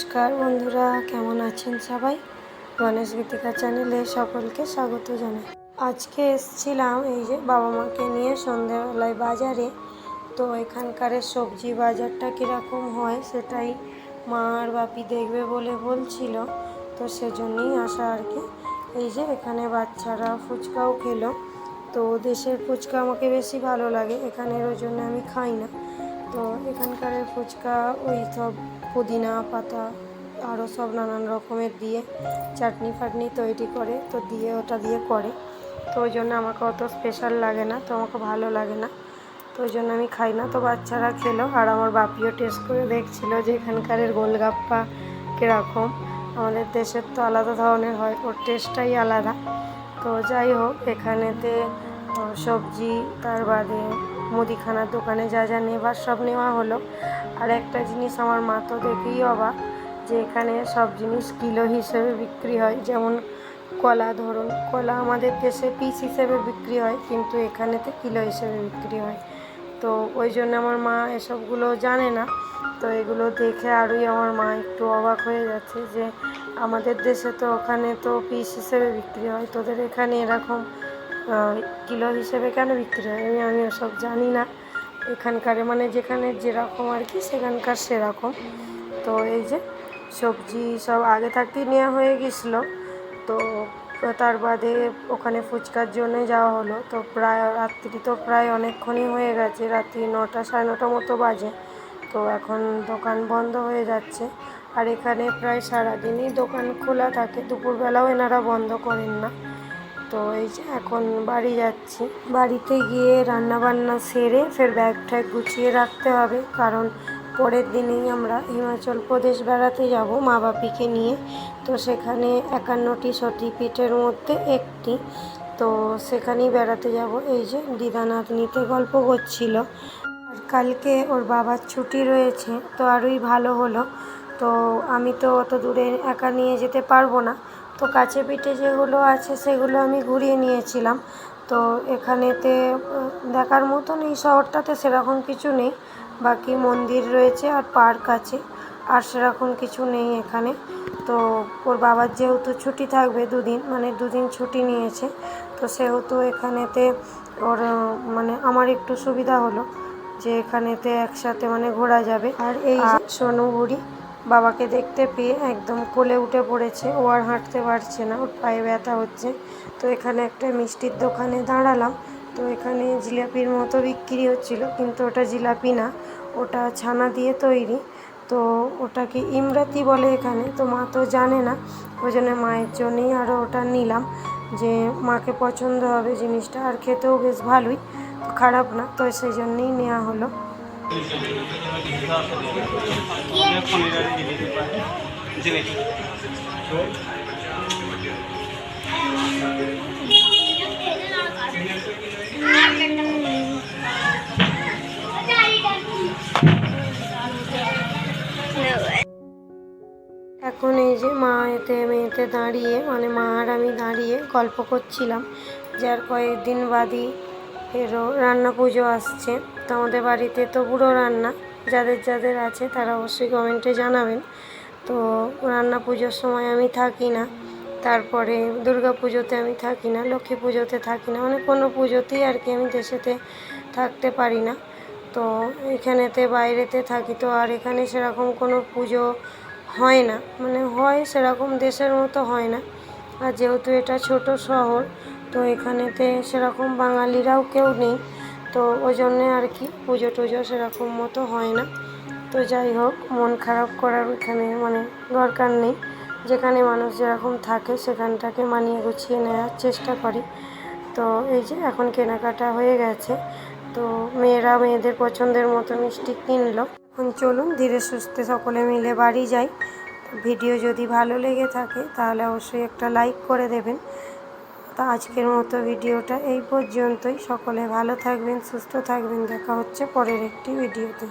নমস্কার বন্ধুরা, কেমন আছেন সবাই? গণেশ গীতিকা চ্যানেলে সকলকে স্বাগত জানাই। আজকে এসছিলাম এই যে বাবা মাকে নিয়ে সন্ধ্যেবেলায় বাজারে। তো এখানকার সবজি বাজারটা কীরকম হয় সেটাই মা আর বাপি দেখবে বলে বলছিল। তো সেজন্যই আসা আর কি, এই যে এখানে বাচ্চারা ফুচকাও খেলো। তো দেশের ফুচকা আমাকে বেশি ভালো লাগে, এখানের ওই জন্য আমি খাই না। তো এখানকার ফুচকা, ওই সব পুদিনা পাতা আরও সব নানান রকমের দিয়ে চাটনি ফাটনি তৈরি করে, তো দিয়ে ওটা দিয়ে করে। তো ওই জন্য আমাকে অত স্পেশাল লাগে না, তো আমাকে ভালো লাগে না। তো ওই জন্য আমি খাই না। তো বাচ্চারা খেলো, আর আমার বাপিও টেস্ট করে দেখছিল যে এখানকার গোলগাপ্পা কীরকম। আমাদের দেশের তো আলাদা ধরনের হয়, ওর টেস্টটাই আলাদা। তো যাই হোক, এখানেতে সবজি, তার বাদে মুদিখানার দোকানে যা যা নেবার সব নেওয়া হলো। আর একটা জিনিস আমার মা তো দেখেই অবাক যে এখানে সব জিনিস কিলো হিসেবে বিক্রি হয়। যেমন কলা, ধরুন, কলা আমাদের দেশে পিস হিসেবে বিক্রি হয়, কিন্তু এখানেতে কিলো হিসেবে বিক্রি হয়। তো ওই জন্য আমার মা এসবগুলো জানে না। তো এগুলো দেখে আরোই আমার মা একটু অবাক হয়ে যাচ্ছে যে আমাদের দেশে তো ওখানে তো পিস হিসেবে বিক্রি হয়। তোদের এখানে এরকম কিলো হিসেবে কেন বিক্রি হয়? আমি আমি ওসব জানি না। এখানকার মানে যেখানে যেরকম আর কি, সেখানকার সেরকম। তো এই যে সবজি সব আগে থাকতেই নেওয়া হয়ে গেছিল। তো তার বাদে ওখানে ফুচকার জন্য যাওয়া হলো। তো প্রায়, রাত্রি তো প্রায় অনেকক্ষণই হয়ে গেছে। রাত্রি নটা, সাড়ে নটা মতো বাজে। তো এখন দোকান বন্ধ হয়ে যাচ্ছে। আর এখানে প্রায় সারাদিনই দোকান খোলা থাকে। দুপুরবেলাও এনারা বন্ধ করেন না। তো এই যে এখন বাড়ি যাচ্ছি। বাড়িতে গিয়ে রান্না বান্না সেরে ফের ব্যাগ ট্যাগ গুছিয়ে রাখতে হবে। কারণ পরের দিনেই আমরা হিমাচল প্রদেশ বেড়াতে যাব মা বাপিকে নিয়ে। তো সেখানে একান্নটি সতীপীঠের মধ্যে একটি। তো সেখানেই বেড়াতে যাব। এই যে দিদানাথ নিতে গল্প করছিল। আর কালকে ওর বাবার ছুটি রয়েছে, তো আরোই ভালো হলো। তো আমি তো অত দূরে একা নিয়ে যেতে পারব না। তো কাছে পিঠে যেগুলো আছে সেগুলো আমি ঘুরিয়ে নিয়েছিলাম। তো এখানেতে দেখার মতন এই শহরটাতে সেরকম কিছু নেই। বাকি মন্দির রয়েছে আর পার্ক আছে, আর সেরকম কিছু নেই এখানে। তো ওর বাবার যেহেতু ছুটি থাকবে দুদিন মানে দুদিন ছুটি নিয়েছে, তো সেহেতু এখানেতে ওর মানে আমার একটু সুবিধা হলো যে এখানেতে একসাথে মানে ঘোরা যাবে। আর এই যে সোনু বুড়ি বাবাকে দেখতে পেয়ে একদম কোলে উঠে পড়েছে। ও আর হাঁটতে পারছে না, ওর পায়ে ব্যথা হচ্ছে। তো এখানে একটা মিষ্টির দোকানে দাঁড়ালাম। তো এখানে জিলাপির মতো বিক্রি হচ্ছিল, কিন্তু ওটা জিলাপি না, ওটা ছানা দিয়ে তৈরি। তো ওটাকে ইমরাতি বলে এখানে, তো মা তো জানে না। ওই জন্য মায়ের জন্যই আরও ওটা নিলাম, যে মাকে পছন্দ হবে জিনিসটা, আর খেতেও বেশ ভালোই খারাপ না, তো সেই জন্যই নেওয়া হলো। এখন এই যে মা এতে মেয়েতে দাঁড়িয়ে মানে মা আর আমি দাঁড়িয়ে গল্প করছিলাম। যার কয়েকদিন বাদই এরও রান্না পুজো আসছে। তো আমাদের বাড়িতে তো বুড়ো রান্না। যাদের যাদের আছে তারা অবশ্যই কমেন্টে জানাবেন। তো রান্না পুজোর সময় আমি থাকি না। তারপরে দুর্গা পুজোতে আমি থাকি না, লক্ষ্মী পুজোতে থাকি না। মানে কোনো পুজোতেই আর কি আমি দেশেতে থাকতে পারি না। তো এখানেতে, বাইরেতে থাকি। তো আর এখানে সেরকম কোনো পুজো হয় না। মানে হয় সেরকম দেশের মতো হয় না। আর যেহেতু এটা ছোট শহর, তো এখানেতে সেরকম বাঙালিরাও কেউ নেই। তো ওই জন্যে আর কি পুজো টুজো সেরকম মতো হয় না। তো যাই হোক, মন খারাপ করার এখানে মানে দরকার নেই। যেখানে মানুষ যেরকম থাকে সেখানটাকে মানিয়ে গুছিয়ে নেওয়ার চেষ্টা করি। তো এই যে এখন কেনাকাটা হয়ে গেছে। তো মেয়েরা মেয়েদের পছন্দের মতো মিষ্টি কিনলো। এখন চলুন ধীরে সুস্থে সকলে মিলে বাড়ি যাই। ভিডিও যদি ভালো লেগে থাকে তাহলে অবশ্যই একটা লাইক করে দেবেন। তো আজকের মতো ভিডিওটা এই পর্যন্তই। সকলে ভালো থাকবেন, সুস্থ থাকবেন। দেখা হচ্ছে পরের একটি ভিডিওতে।